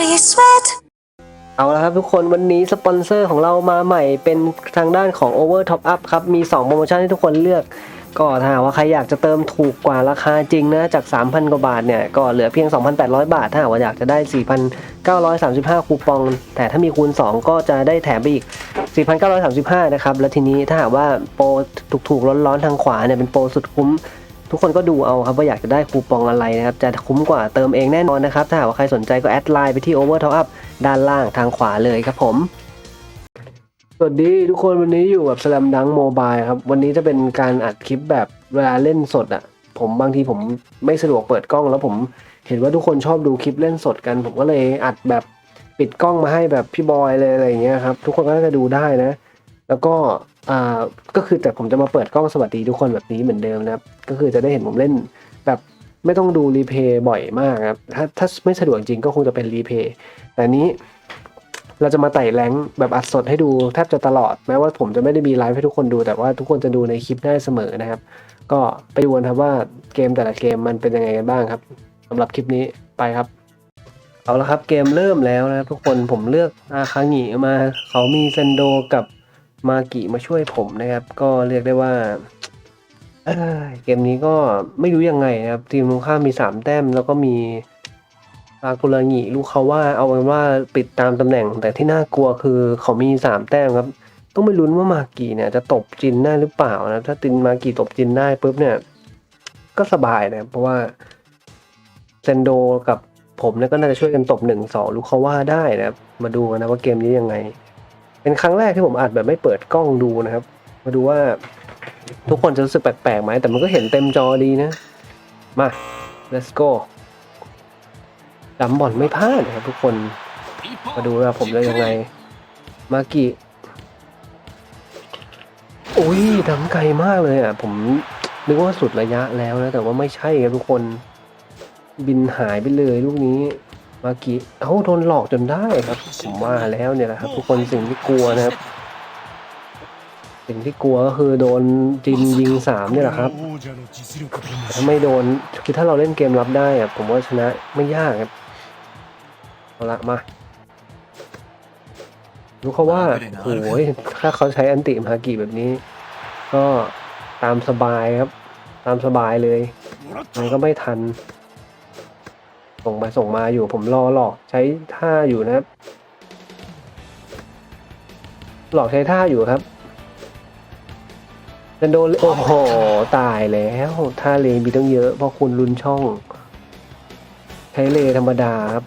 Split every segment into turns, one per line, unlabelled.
body sweat.
เอาละครับทุกคนวันนี้สปอนเซอร์ของเรามาใหม่เป็นทางด้านของ Over Top Up ครับ มี 2 โปรโมชั่นให้ทุกคนเลือก ก็ถ้าว่าใครอยากจะเติมถูกกว่าราคาจริงนะ จาก 3,000 กว่าบาทเนี่ย ก็เหลือเพียง 2,800 บาท ถ้าหากว่าอยากจะได้ 4,935 คูปอง แต่ถ้ามีคูณ 2 ก็จะได้แถมไปอีก 4,935 นะครับ แล้วทีนี้ถ้าหากว่าโปรถูกๆร้อนๆทางขวาเนี่ยเป็นโปรสุดคุ้ม ทุกคนก็ดูเอาครับว่าอยากจะได้คูปองอะไรนะครับ จะคุ้มกว่าเติมเองแน่นอนนะครับ ถ้าหากว่าใครสนใจก็แอดไลน์ไปที่ Over Top Up ด้านล่างทางขวาเลยครับผม สวัสดีทุกคนวันนี้อยู่กับ Slam Dunk Mobile ครับ วันนี้จะเป็นการอัดคลิปแบบเวลาเล่นสดอะ่ะ ผมบางทีผมไม่สะดวกเปิดกล้อง แล้วผมเห็นว่าทุกคนชอบดูคลิปเล่นสดกัน ผมก็เลยอัดแบบปิดกล้องมาให้แบบพี่บอยเลยอะไรอย่างเงี้ยครับ ทุกคนก็น่าจะดูได้นะ แล้วก็ อ่าก็คือแต่ผมจะมาเปิดกล้องสวัสดีทุกคนแบบนี้เหมือนเดิมนะครับ ก็คือจะได้เห็นผมเล่นแบบไม่ต้องดูรีเพย์บ่อยมากครับ ถ้าถ้าไม่สะดวกจริงก็คงจะเป็นรีเพย์แต่นี้เราจะมาไต่แรงแบบอัดสดให้ดูแทบจะตลอด แม้ว่าผมจะไม่ได้มีไลฟ์ให้ทุกคนดู แต่ว่าทุกคนจะดูในคลิปได้เสมอนะครับ ก็ไปดูกันครับว่าเกมแต่ละเกมมันเป็นยังไงกันบ้างครับสำหรับคลิปนี้ไปครับ เอาละครับเกมเริ่มแล้วนะครับทุกคนผมเลือกอาคางิมา เขามีเซนโดกับ มากิมาช่วยผมนะครับ ก็เรียกได้ว่าเเกมนี้ก็ไม่รู้ยังไงนะครับ ทีมตรงข้ามมีสามแต้ม แล้วก็มีอากุระงิลูกเขาว่าเอาเป็นว่าปิดตามตำแหน่ง แต่ที่น่ากลัวคือเขามีสามแต้มครับ ต้องไปลุ้นว่ามากิเนี่ยจะตบจินได้หรือเปล่านะถ้าตินมากิตบจินได้ปุ๊บเนี่ย ก็สบายนะเพราะว่าเซนโดกับผมเนี่ยก็น่าจะช่วยกันตบหนึ่งสองลูกเขาว่าได้นะครับมาดูกันนะว่าเกมนี้ยังไง เป็นครั้งแรกที่ผมอัดแบบไม่เปิดกล้องดูนะครับ มาดูว่าทุกคนจะรู้สึกแปลกๆไหมแต่มันก็เห็นเต็มจอดีนะ มา let's go ดำบอลไม่พลาดนะครับทุกคน มาดูว่าผมจะยังไง มากิโอ้ยดำไกลมากเลยอะ ผมนึกว่าสุดระยะแล้วนะ แต่ว่าไม่ใช่ครับทุกคน บินหายไปเลยลูกนี้ มากิเอ้าโดนหลอกจนได้ครับผมว่าแล้วเนี่ยแหละครับ ทุกคนสิ่งที่กลัวนะครับ สิ่งที่กลัวก็คือโดนจินยิงสามเนี่ยแหละครับแต่ถ้าไม่โดนคือถ้าเราเล่นเกมรับได้อะผมว่าชนะไม่ยากครับเอาละมารู้เขาว่าโอ้ยถ้าเขาใช้อันติมากิแบบนี้ ก็ตามสบายครับ ตามสบายเลย มันก็ไม่ทัน ส่งไปส่งมาอยู่ผมรอหลอกใช้ท่าอยู่นะครับ หลอกใช้ท่าอยู่ครับจะโดนโอ้โห ตายแล้วท่าเลมีต้องเยอะ เพราะคุณลุนช่อง ใช้เลธรรมดาครับ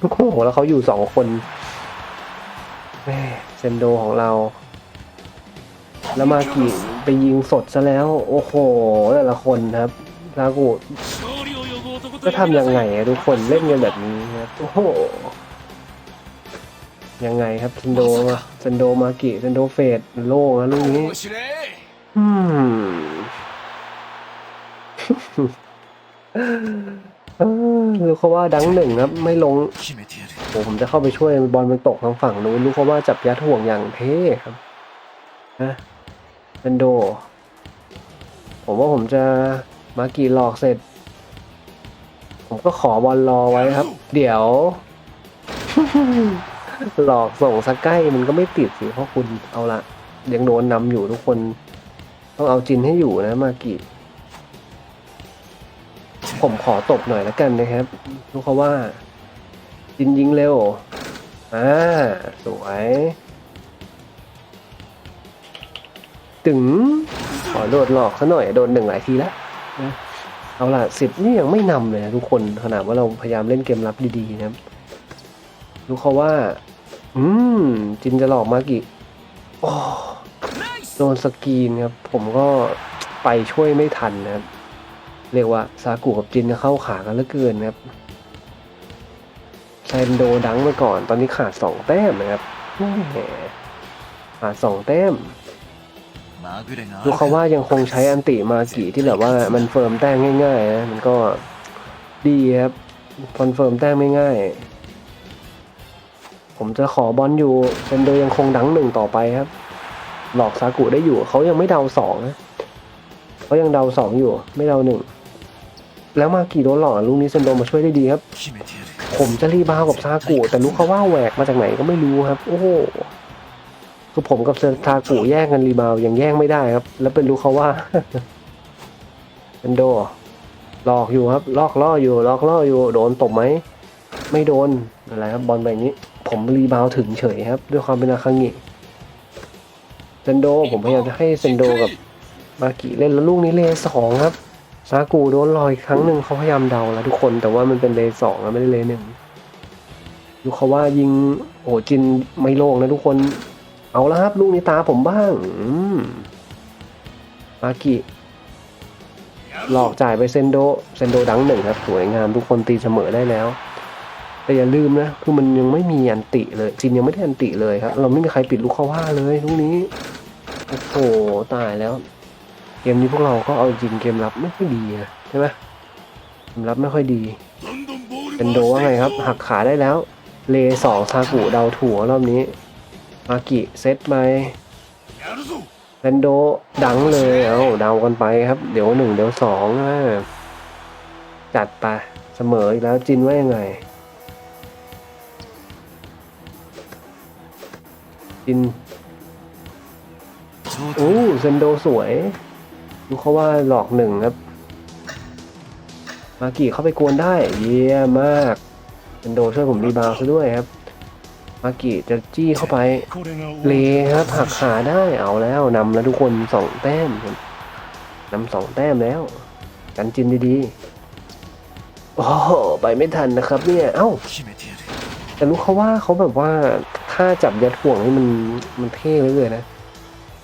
โอ้โหแล้วเขาอยู่สองคนแม่เซนโดของเรา แล้วมากิไปยิงสดซะแล้ว โอ้โหแต่ละคนครับลากู ก็ทำยังไงอะทุกคนเล่นกันแบบนี้ครับโอ้โหยังไงครับเซนโดเซนโดมากิเซนโดเฟดโล่งนะลูกนี้อืมเออรู้เขาว่าดังหนึ่งครับ ไม่ลงโอ้ผมจะเข้าไปช่วยบอลมันตกทางฝั่งนู้นรู้เขาว่าจับยัดห่วงอย่างเท่ครับนะเป็นโด ผมว่าผมจะมากี่หลอกเสร็จ ผมก็ขอบอลรอไว้ครับ เดี๋ยว หลอกส่งสักใกล้มันก็ไม่ติดสิเพราะคุณเอาละยังโดนนำอยู่ทุกคน ต้องเอาจินให้อยู่นะมากิผมขอตบหน่อยแล้วกันนะครับรู้เขาว่า จินยิงเร็วอ่าสวยถึงขอโดดหลอกซะหน่อยโดนหนึ่งหลายทีแล้วนะ เอาล่ะสิบนี่ยังไม่นำเลยนะทุกคนขนาดว่าเราพยายามเล่นเกมรับดีๆนะครับรู้เขาว่า อืม จินจะหลอกมากิโอ้โดนสกรีนครับ ผมก็ไปช่วยไม่ทันนะครับ เรียกว่าซากุกับจินเข้าขากันเหลือเกินนะครับไซนโดดังไปก่อน ตอนนี้ขาดสองแต้มนะครับขาดสองแต้ม ดูเขาว่ายังคงใช้อันติมากิที่แบบว่ามันเฟิร์มแต้มง่ายๆนะมันก็ดีครับคอนเฟิร์มแต้มไม่ง่าย ผมจะขอบอลอยู่เซนโดยังคงดังหนึ่งต่อไปครับ หลอกซากุได้อยู่เขายังไม่เดาสองนะเขายังเดาสองอยู่ ไม่เดาหนึ่งแล้วมากี่โดนหลอกลูกนี้เซนโดมาช่วยได้ดีครับ ผมจะรีบาวกับซากุแต่รู้เขาว่าแหวกมาจากไหนก็ไม่รู้ครับ โอ้โห คือผมกับเซนทากุแย่งกันรีบาวยังแย่งไม่ได้ครับ แล้วเป็นรู้เขาว่าเป็นโดหลอกอยู่ครับลอกล่ออยู่ลอกล่ออยู่โดนตบไหมไม่โดนอะไรครับบอลแบบนี้ ผมรีบาวถึงเฉยครับ ด้วยความเป็นอาคังิเซนโด ผมพยายามจะให้เซนโดกับมากิเล่นแล้วลูกนี้เลสองครับซากูโดนลอยครั้งหนึ่งเขาพยายามเดาแล้วทุกคนแต่ว่ามันเป็นเลสองนะไม่ได้เลหนึ่งดูเขาว่ายิงโอ้จินไม่โล่งนะทุกคน เอาละครับลูกนี้ตาผมบ้างอืมมากิ หลอกจ่ายไปเซนโด เซนโดดังหนึ่งครับ สวยงามทุกคนตีเสมอได้แล้ว แต่อย่าลืมนะ คือมันยังไม่มีอันติเลยจินยังไม่ได้อันติเลยครับ เราไม่มีใครปิดลูกเขาว่าเลยลูกนี้ โอ้โหตายแล้ว เกมนี้พวกเราก็เอาจริงเกมรับไม่ค่อยดีนะใช่ไหมเกมรับไม่ค่อยดีเป็นโดว่าไงครับ หักขาได้แล้ว เลสองซากุเดาถั่วรอบนี้ มากิเซตไปเป็นโดดังเลย เอาเดากันไปครับ เดี๋ยวหนึ่งเดี๋ยวสองอะจัดไปเสมออีกแล้วจินว่ายังไง จินโอ้เซนโดสวยดูเขาว่าหลอกหนึ่งครับ มากิเข้าไปกวนได้ เยี่ยมมากเซนโดช่วยผมรีบาวด์ซะด้วยครับ มากิจะจี้เข้าไปเลครับหักขาได้เอาแล้วนำแล้วทุกคนสองแต้มครับนำสองแต้มแล้ว กันจินดีๆโอ้ไปไม่ทันนะครับ เนี่ยเอ้าแต่รู้เขาว่าเขาแบบว่าถ้าจับยัดห่วงนี่มันมันเท่เลยเลยนะ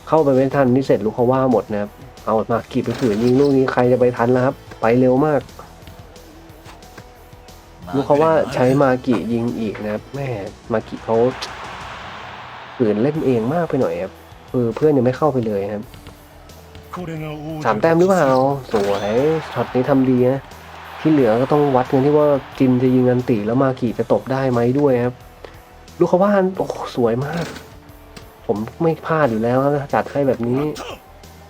เข้าไปไม่ทันนี่เสร็จลูกเขาว่าหมดนะครับเอามากีบไปฝืนยิงลูกนี้ใครจะไปทันแล้วครับ ไปเร็วมาก ลูกเขาว่าใช้มากิยิงอีกนะครับแม่มากิเขาฝืนเล่นเองมากไปหน่อยครับเออเพื่อนยังไม่เข้าไปเลยครับสามแต้มหรือเปล่าสวยช็อตนี้ทำดีนะที่เหลือก็ต้องวัดกันที่ว่าจินจะยิงอันติแล้วมากิจะตบได้ไหมด้วยครับลูกเขาว่าโอ้สวยมาก ผมไม่พลาดอยู่แล้วนะจัดให้แบบนี้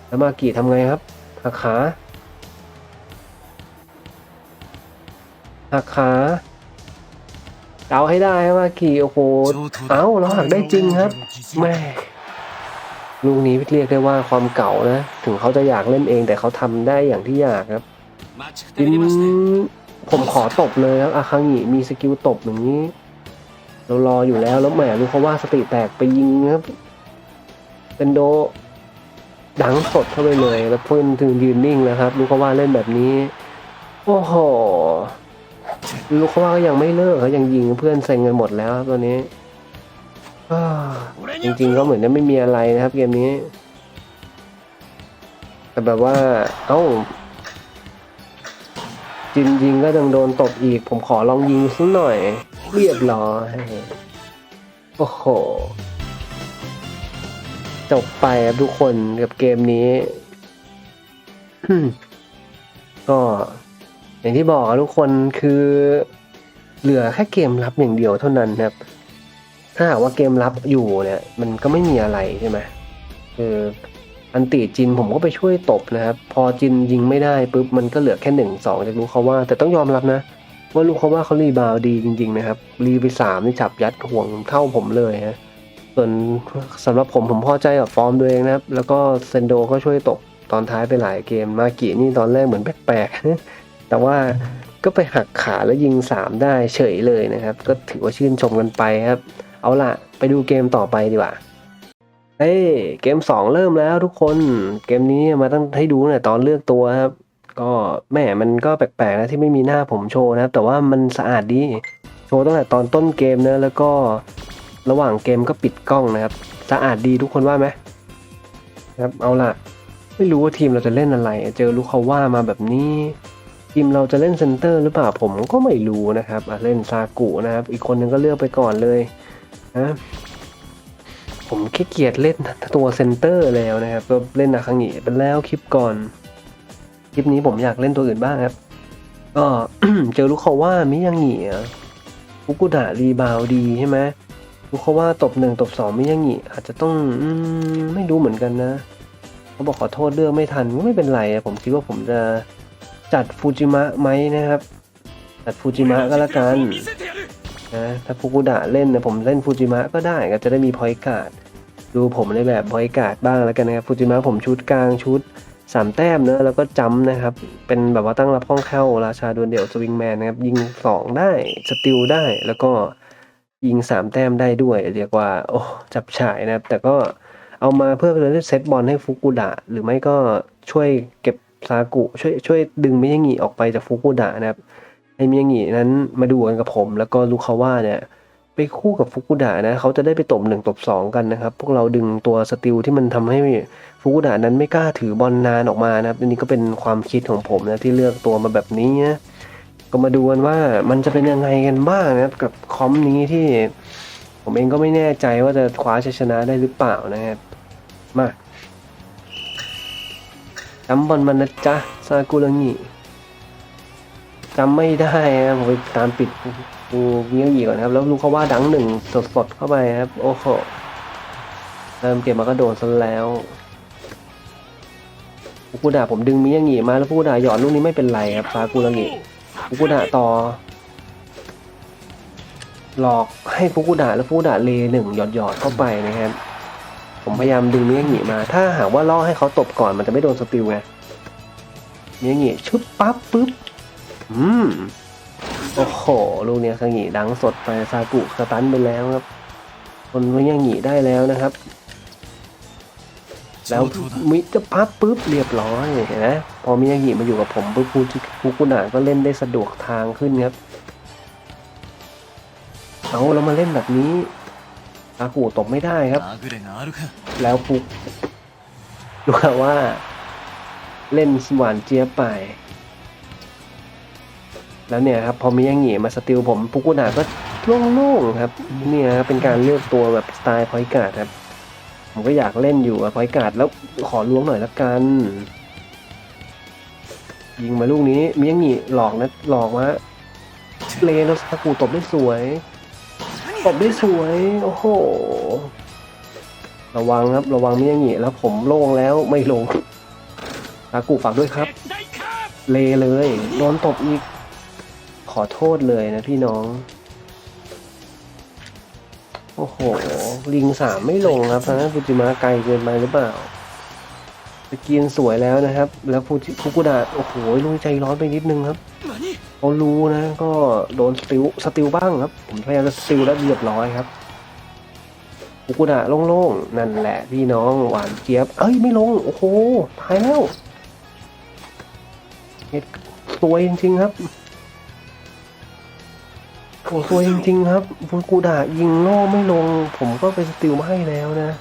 แล้วมากี่ทำไงครับหักขา หักขาเดาให้ได้ครับมากี่โอ้โหเอ้าเราหักได้จริงครับแม่ลูกนี้เรียกได้ว่าความเก่านะถึงเขาจะอยากเล่นเองแต่เขาทำได้อย่างที่อยากครับจินผมขอตบเลยครับอาคังิมีสกิลตบอย่างนี้ เรารออยู่แล้วแล้วแหมรู้เขาว่าสติแตกไปยิงครับเป็นโดดังสดเข้าไปเลย แล้วเพื่อนถึงยืนนิ่งแล้วครับลูกเขาว่าเล่นแบบนี้ โอ้โห ลูกเขาว่าก็ยังไม่เลิกเขายังยิงเพื่อนเซ็งกันหมดแล้วครับตอนนี้อ้าจริงๆก็เหมือนจะไม่มีอะไรนะครับ เกมนี้ แต่แบบว่า เอ้าจินยิงก็ยังโดนตบอีก ผมขอลองยิงสักหน่อย เรียบร้อยโอ้โห จบไปครับทุกคนกับเกมนี้ก็ อย่างที่บอกทุกคนคือเหลือแค่เกมรับอย่างเดียวเท่านั้นครับ ถ้าหากว่าเกมรับอยู่เนี่ย มันก็ไม่มีอะไรใช่ไหมคืออันติจินผมก็ไปช่วยตบนะครับ พอจินยิงไม่ได้ปุ๊บมันก็เหลือแค่หนึ่งสองจากลูกเขาว่า แต่ต้องยอมรับนะ ว่าลูกเขาว่าเขารีบาวดีจริง ๆ นะครับ รีไปสามนี่จับยัดห่วงเท่าผมเลยฮะส่วนสำหรับผมผมพอใจกับฟอร์มตัวเองนะครับ แล้วก็เซนโดก็ช่วยตกตอนท้ายไปหลายเกมมากินี่ตอนแรกเหมือนแปลกๆ แต่ว่าก็ไปหักขาแล้วยิง 3 ได้เฉยเลยนะครับ ก็ถือว่าชื่นชมกันไปครับ เอาล่ะ ไปดูเกมต่อไปดีกว่าเฮ้เกม 2 เริ่มแล้วทุกคนเกมนี้มาตั้งให้ดูเนี่ยตอนเลือกตัวครับ ก็แหม่มันก็แปลกๆนะที่ไม่มีหน้าผมโชว์นะครับ แต่ว่ามันสะอาดดีโชว์ตั้งแต่ตอนต้นเกมนะแล้วก็ระหว่างเกมก็ปิดกล้องนะครับ สะอาดดีทุกคนว่าไหมครับเอาล่ะ ไม่รู้ว่าทีมเราจะเล่นอะไร เจอลูกเขาว่ามาแบบนี้ ทีมเราจะเล่นเซนเตอร์หรือเปล่าผมก็ไม่รู้นะครับเล่นซากุนะครับ อีกคนนึงก็เลือกไปก่อนเลยนะผมขี้เกียจเล่นตัวเซนเตอร์แล้วนะครับ ก็เล่นนาคังิไปแล้วคลิปก่อน คลิปนี้ผมอยากเล่นตัวอื่นบ้างครับ ก็เจอลูกเขาว่ามิยังงีอุกุดะรีบาวดีใช่ไหมรู้เขาว่าตบหนึ่งตบสองไม่ยังงี้อาจจะต้องอไม่รู้เหมือนกันนะเขาบอกขอโทษเรื่องไม่ทันก็ไม่เป็นไรผมคิดว่าผมจะ จัดฟูจิมะไหมนะครับ จัดฟูจิมะก็แล้วกันนะถ้าฟุกุดะเล่นนะผมเล่นฟูจิมะก็ได้ก็จะได้มีพอยการ์ดดูผมในแบบพอยการ์ดบ้างแล้วกันนะครับฟูจิมะผมชุดกลางชุดสามแต้มเนอะแล้วก็จำนะครับ เป็นแบบว่าตั้งรับคล่องเข้าราชาดวลเดี่ยวสวิงแมนนะครับ ยิงสองได้สติลได้แล้วก็ยิงสามแต้มได้ด้วย เรียกว่า โอ้จับฉายนะครับ แต่ก็เอามาเพื่อเซตบอลให้ฟุกุดะหรือไม่ก็ช่วยเก็บ ซากุช่วยช่วยดึงมิยางิออกไปจากฟุกุดะนะครับให้มิยางินั้นมาดูกันกับผม แล้วก็ลูคาว่าเนี่ยไปคู่กับฟุกุดะนะเขาจะได้ไปตบหนึ่งตบสองกันนะครับ พวกเราดึงตัวสติลที่มันทำให้ฟุกุดะนั้นไม่กล้าถือบอลนานออกมานะครับอันนี้ก็เป็นความคิดของผมนะที่เลือกตัวมาแบบนี้นะก็มาดูกันว่ามันจะเป็นยังไงกันบ้างนะครับกับคอมนี้ที่ ผมเองก็ไม่แน่ใจว่าจะคว้าชัยชนะได้หรือเปล่านะครับมา จำบอลมันนะจ๊ะซากุระงิจำไม่ได้นะผมไปตามปิดดูเงี้ยวหยีก่อนครับ แล้วรู้เขาว่าดังหนึ่งสดๆเข้าไปครับ โอ้โหเริ่มเกมมาก็โดนซะแล้วฟุกุดะผมดึงมิยางิมาแล้วฟุกุดะหยอดลูกนี้ไม่เป็นไรครับซากุระงิฟุกุดะต่อ หลอกให้ฟุกุดะแล้วฟุกุดะเลหนึ่งหยอดหยอดๆเข้าไปนะครับ ผมพยายามดึงเมิยางิมา ถ้าหากว่าล่อให้เขาตบก่อนมันจะไม่โดนสติลไงเมิยางิชึบปั๊บปุ๊บอืมโอ้โหลูกเนี้ยสงีดังสดไปซากุสตันไปแล้วครับ คนก็ยังหงีได้แล้วนะครับ แล้วมิจะพับปุ๊บเรียบร้อยเห็นไหมพอมิยางิมาอยู่กับผมปุ๊บฟูจิฟุกุนะก็เล่นได้สะดวกทางขึ้นครับเอาเรามาเล่นแบบนี้ อากูตกไม่ได้ครับ แล้วปุกดูว่า เล่นหวานเจี๊ยไป แล้วเนี่ยครับ พอมียังหงีมาสติลผมปุกุนาก็โล่งๆครับ เนี่ยเป็นการเลือกตัวแบบสไตล์พอยการ์ดครับ ผมก็อยากเล่นอยู่อะพอยการ์ดแล้วขอล้วงหน่อยละกัน ยิงมาลูกนี้มียังหงีหลอกนะหลอกว่าเลนแล้วซกูตบได้สวย ตบได้สวย โอ้โห ระวังครับ ระวังมิยางิแล้วผมโล่งแล้วไม่ลงซากุฝากด้วยครับ เลเลย โดนตบอีก ขอโทษเลยนะพี่น้อง โอ้โห ลิงสามไม่ลงครับทางนั้นฟูจิมะไกลเกินไปหรือเปล่าสกินสวยแล้วนะครับ แล้วฟูจิฟุกุดะโอ้โหลุงใจร้อนไปนิดนึงครับ เขารู้นะ ก็โดนสติลสติลบ้างครับ ผมพยายามจะสติลแล้วเรียบร้อยครับฟุกุดะโล่งๆ นั่นแหละพี่น้องหวานเจี๊ยบ เอ้ยไม่ลง โอ้โหตายแล้วเฮ็ดสวยจริงๆครับโอ้ตัวยจริงๆครับฟุกุดะยิงโล่ไม่ลง ผมก็ไปสติลมาให้แล้วนะ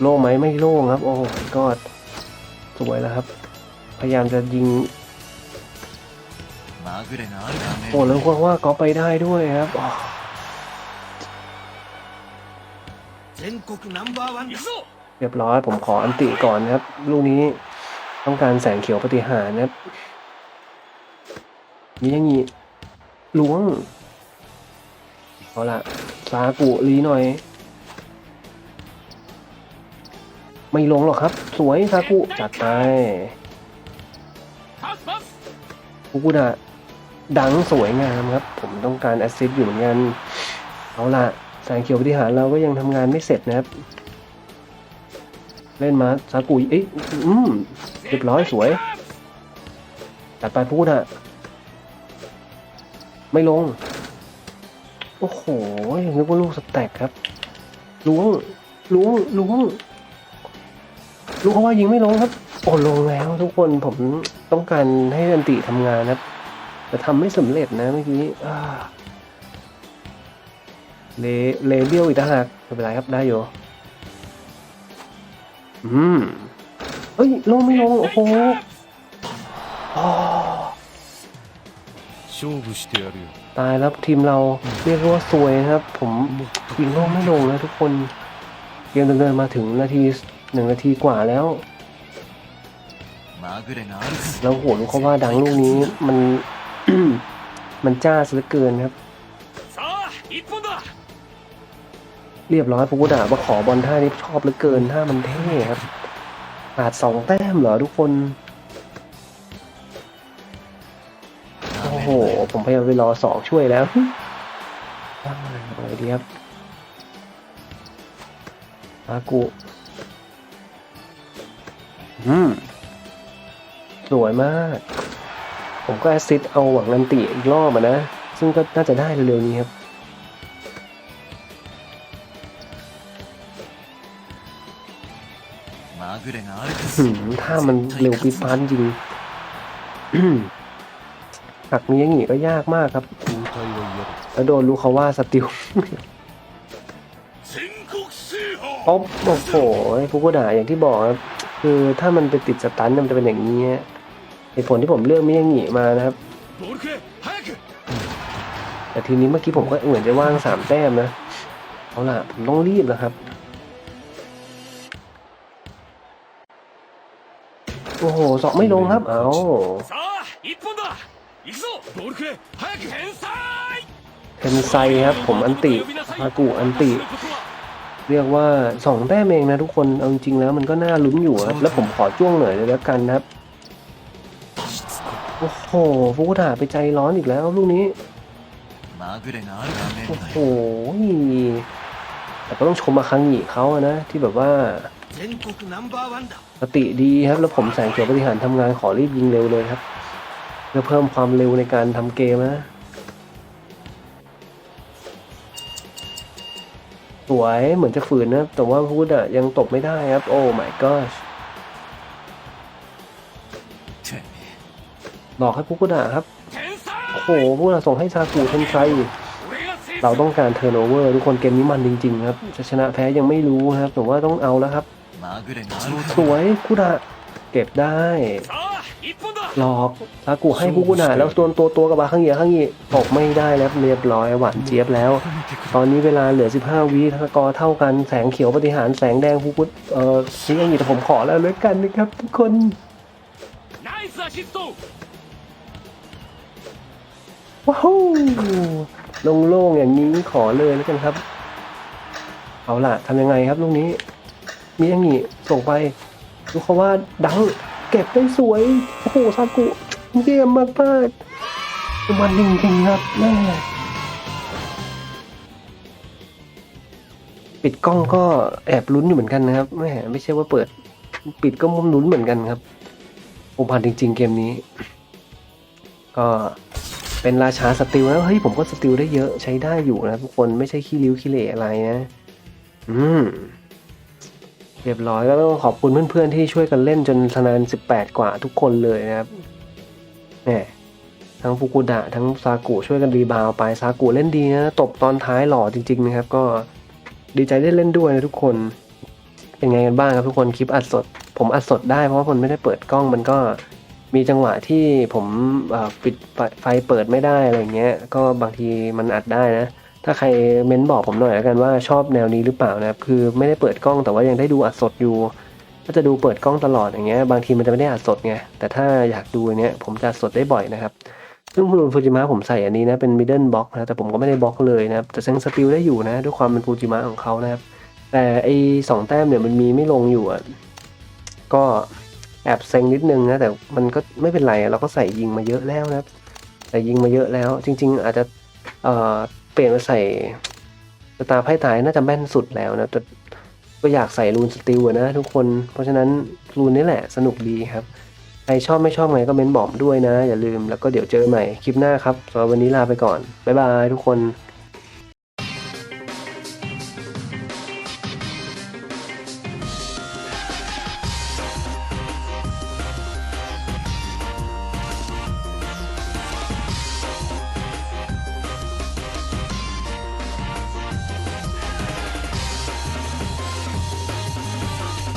โล่ไหมไม่โล่งครับ โอ้ก็สวยแล้วครับ พยายามจะยิง โอ้แล้วว่าก็ไปได้ด้วยครับเรียบร้อยผมขออันติก่อนครับ ลูกนี้ต้องการแสงเขียวปฏิหารนะมียังงี้ล้วงเอาละสากุลีหน่อย ไม่ลงหรอกครับ สวยซากุจัดไปกูกูดา ดังสวยงามครับ ผมต้องการแอสซิสต์อยู่เหมือนกัน เอาละแสงเขียวปฏิหารเราก็ยังทำงานไม่เสร็จนะครับ เล่นมาซากุยเอ้ยอืมเรียบร้อยสวยจัดไปฟุกุดะไม่ลง โอ้โหนึกว่าลูกสแต็กครับล้วงล้วงล้วงลูกเขาว่ายิงไม่ลงครับ โอ้ลงแล้วทุกคนผมต้องการให้อันติทำงานนะครับ แต่ทำไม่สำเร็จนะเมื่อกี้เลเลเบี้ยวอีกต่างหากไม่เป็นไรครับได้อยู่อืมเฮ้ยลงไม่ลงโอ้โหตายแล้วทีมเราเรียกว่าซวยนะครับ ผมยิงลงไม่ลงนะทุกคน เกมเดินมาถึงนาทีหนึ่งนาทีกว่าแล้วแล้วโหลูกเขาว่าดังลูกนี้มัน มันจ้าสุดเกินครับ เรียบร้อยพวกกูด่ามาขอบอลท่านี้ชอบเหลือเกินท่ามันเท่ครับอาจสองแต้มเหรอทุกคน โอ้โห ผมพยายามไปรอสองช่วยแล้วอะไรดีครับอากุอืม สวยมาก ผมก็แอสซิสเอาหวังนันติอีกรอบนะ ซึ่งก็น่าจะได้เร็วๆนี้ครับถ้ามันเร็วปีฟันจริงหักนี้อย่างนี้ก็ยากมากครับ แล้วโดนรู้เขาว่าสติ
ว
ป๊อบโอ้โหพวกกูด่าอย่างที่บอกครับ คือถ้ามันไปติดสตันมันจะเป็นอย่างนี้ เหตุผลที่ผมเลือกมิยางิมานะครับ แต่ทีนี้เมื่อกี้ผมก็เหมือนจะว่างสามแต้มนะ เอาล่ะ ผมต้องรีบแล้วครับ โอ้โหสอบไม่ลงครับ เอาเทนไซครับ ผมอันติฮากุอันติ เรียกว่าสองแต้มเองนะทุกคน เอาจริงแล้วมันก็น่าลุ้นอยู่ครับ แล้วผมขอจ้วงหน่อยแล้วกันนะครับ โอ้โหฟุกุดะไปใจร้อนอีกแล้วลูกนี้
まぐれがあるかね
โอ้โห แต่ก็ต้องชมมาคังหีเขาอะนะ ที่แบบว่า
全国ナンバーワンだ
สติดีครับ แล้วผมแสงเขียวบริหารทำงานขอรีบยิงเร็วเลยครับ เพื่อเพิ่มความเร็วในการทำเกมนะ สวยเหมือนจะฝืนนะ แต่ว่าพูดอะยังตบไม่ได้ครับ โอ้ my gosh หลอกให้ผู้กุดาครับ โอ้โหผู้กุดาส่งให้ซากุเทนไซเราต้องการเทอร์โนเวอร์ทุกคนเกมนี้มันจริงๆครับจะชนะแพ้ยังไม่รู้ครับแต่ว่าต้องเอาแล้วครับ สวยกุดาเก็บได้หลอกซากุให้ผู้กุดาแล้วตัวตัวตัวกับบาข้างเหียข้างหีตกไม่ได้แล้วเรียบร้อยหวานเจี๊ยบแล้ว ตอนนี้เวลาเหลือ 15วิทักรเท่ากันแสงเขียวปฏิหารแสงแดงผู้กุดเอ่อซีอังอยู่แต่ผมขอแล้วเลยกันนะครับทุกคน ว้าวโล่งๆอย่างนี้ขอเลยแล้วกันครับ เอาล่ะทำยังไงครับลูกนี้ มีอย่างงี้ส่งไปดูเขาว่าดังเก็บได้สวย โอ้โหซากุเยี่ยมมากมากๆมันจริงๆครับแม่ปิดกล้องก็แอบลุ้นอยู่เหมือนกันนะครับแม่ไม่ใช่ว่าเปิด ปิดก็มุมลุ้นเหมือนกันครับผมผ่านจริง ๆ เกมนี้ ก็ เป็นราชาสติลแล้วเฮ้ยผมก็สติลได้เยอะใช้ได้อยู่นะทุกคนไม่ใช่ขี้ริ้วขี้เหร่อะไรนะ อืมเรียบร้อยก็ต้องขอบคุณเพื่อนๆที่ช่วยกันเล่นจนคะแน18 กว่าทุกคนเลยนะครับแหมทั้งฟุกุดะทั้งซากุช่วยกันรีบาวไปซากุเล่นดีนะตบตอนท้ายหล่อจริง ๆ นะครับ ก็ดีใจได้เล่นด้วยนะทุกคนเป็นไงกันบ้างครับทุกคนคลิปอัดสด ผมอัดสดได้เพราะว่าผมไม่ได้เปิดกล้องมันก็ มีจังหวะที่ผมปิดไฟเปิดไม่ได้อะไรเงี้ย ก็บางทีมันอัดได้นะ ถ้าใครเม้นบอกผมหน่อยแล้วกันว่าชอบแนวนี้หรือเปล่านะครับ คือไม่ได้เปิดกล้องแต่ว่ายังได้ดูอัดสดอยู่ถ้าจะดูเปิดกล้องตลอดอย่างเงี้ย บางทีมันจะไม่ได้อัดสดไง แต่ถ้าอยากดูอันเนี้ยผมจะสดได้บ่อยนะครับซึ่งฟูฟูจิมะผมใส่อันนี้นะเป็นมิดเดิลบล็อกนะแต่ผมก็ไม่ได้บล็อกเลยนะครับแต่ยังสติลได้อยู่นะด้วยความเป็นฟูจิมะของเขานะครับ แต่ไอ้สองแต้มเนี่ยมันมีไม่ลงอยู่อะก็ แอบเซ็งนิดนึงนะแต่มันก็ไม่เป็นไรเราก็ใส่ยิงมาเยอะแล้วนะครับใส่ยิงมาเยอะแล้ว จริง ๆ อาจจะเอ่อเปลี่ยนมาใส่สตาร์ไพ่ตายน่าจะแม่นสุดแล้วนะแต่ก็อยากใส่รูนสติลอะนะทุกคน เพราะฉะนั้นรูนนี่แหละสนุกดีครับ ใครชอบไม่ชอบไงก็เม้นบอกด้วยนะ อย่าลืมแล้วก็เดี๋ยวเจอใหม่คลิปหน้าครับสำหรับวันนี้ลาไปก่อน บ๊ายบายทุกคน